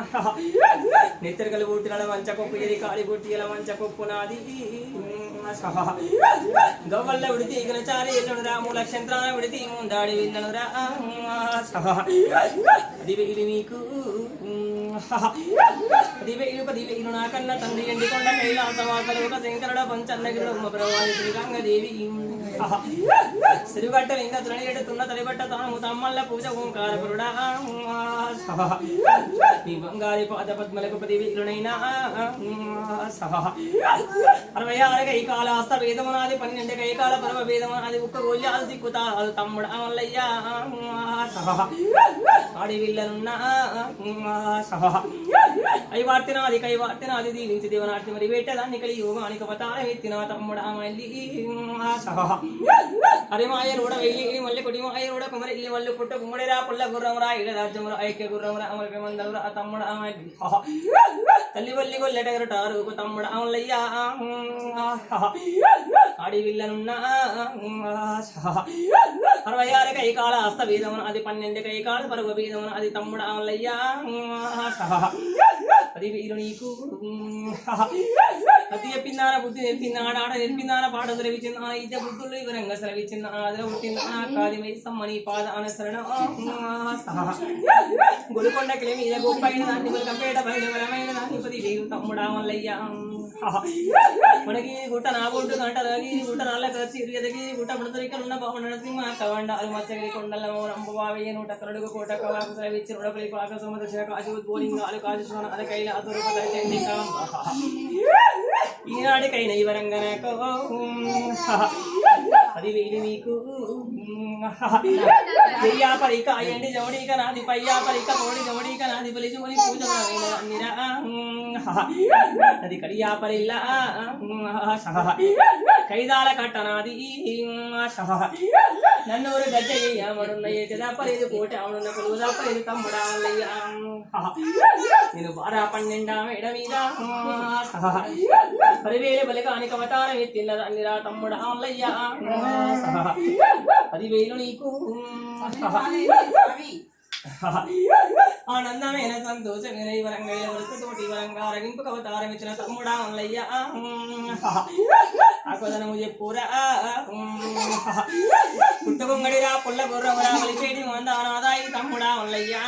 నెత్తరికలు పుట్టిన మంచ కొప్పు ఎది కాడి పుట్టిల మంచ కొప్పు నాది. గవ్వల్ల విడితి ఇగల చారి ఎల్లును రాము లక్షంత్రాన విడితి ముందాడి విల్లను రా. దివి ఇది మీకు. నా కన్న తండ్రి ఎండి కొండ కైలాసవాసలు ఒక శంకరుడ పంచన్నగిరుడు ఉమ్మ ప్రవాది శ్రీరంగదేవి సిరిగట్ట లింగ తులనిగట్టుతున్న తలిబట్ట తాము తమ్మల్ల పూజ ఓంకార పురుడా. నీ బంగారి పాద పద్మలకు పదివి ఇలునైనా అరవై ఆరు కైకాల అస్త వేదమునాది పన్నెండు కైకాల పరమ వేదమునాది ఒక్క గోల్యాలు సిక్కుతాలు తమ్ముడు అమల్లయ్యా ఆడి విల్లనున్నా. కైవార్తినాది కైవార్తినాది దీవించి దేవనార్తి మరి వేటదాన్ని కలి యోగానికి పతారం ఎత్తిన తమ్ముడు అమల్లి అరే మాయరుడ వెయ్యి మళ్ళీ కొడి కూడా కుమరి ఇల్లి మళ్ళీ పుట్ట కుమ్మడిరా పుల్ల గుర్రమురా ఇడ రాజ్యమురా ఐక్య గుర్రమురా అమరి మందలురా తమ్ముడు అమల్లి తల్లి వల్లి గొల్లెటగరటారు తమ్ముడు అమలయ్యా ఆడి అరవై ఆరు కైకాల హస్త వీధమున అది పన్నెండు కైకాల పరుగు వీధమున అది తమ్ముడు అమలయ్యా అది వీరు నీకు అతి చెప్పిందాన బుద్ధి నేర్పిందాన ఆడ నేర్పిందాన పాట సెలవిచ్చిందాన ఇద్ద బుద్ధులు వివరంగా సెలవిచ్చిందాన అదే పుట్టిందాన కాదిమై సమ్మని పాద అనుసరణ గొలుకొండకిలేమి ఇదే గొప్ప గొప్పైన దాన్ని కంపేట బయట బలమైన దాన్ని పది తమ్ముడా మల్లయ్యా. మనకి గుట్ట నా గుట్టు కంటదగి గుట్ట నాళ్ళ ఖర్చు ఇరుగదగి గుట్ట పుడతరికలు ఉన్న బాబు నరసింహ కవండ అది మచ్చగిరి కొండల రంపు నూట కరడుగు కోట కవాకు సెలవిచ్చి రుడపలి పాక సముద్ర శివ కాశు గోలింగాలు కాశు శివన అది కైల అదురుప ఈనాటికైన ఈ వరంగనకో అది వీడి మీకు. పెయ్యా పరిక అయ్యండి జవడీక నాది పయ్యా పరిక కోడి జవడీక నాది బలి జోడి పూజ అది కడియా పరిల్ల కైదాల కట్టనాది. నన్ను ఒక గడ్డ ఏమడున్న ఏటి దాపలేదు కోట అవునున్న కొలువు దాపలేదు తమ్ముడా వల్లయ్యా నేను బారా పన్నెండా మేడ మీద పదివేలు బలికానికి అవతారం ఎత్తిన అన్నిరా తమ్ముడా వల్లయ్యా పదివేలు నీకు ఆనందమైన సంతోషమైన ఈ వరంగా వరకు తోటి వరంగా రగింపు అవతారం ఇచ్చిన తమ్ముడా వల్లయ్యా ఆకోదనము చెప్పురా పుట్టగొంగడిరా పుల్ల గుర్రమురా మలిపేటి మందానాదాయి తమ్ముడా వల్లయ్యా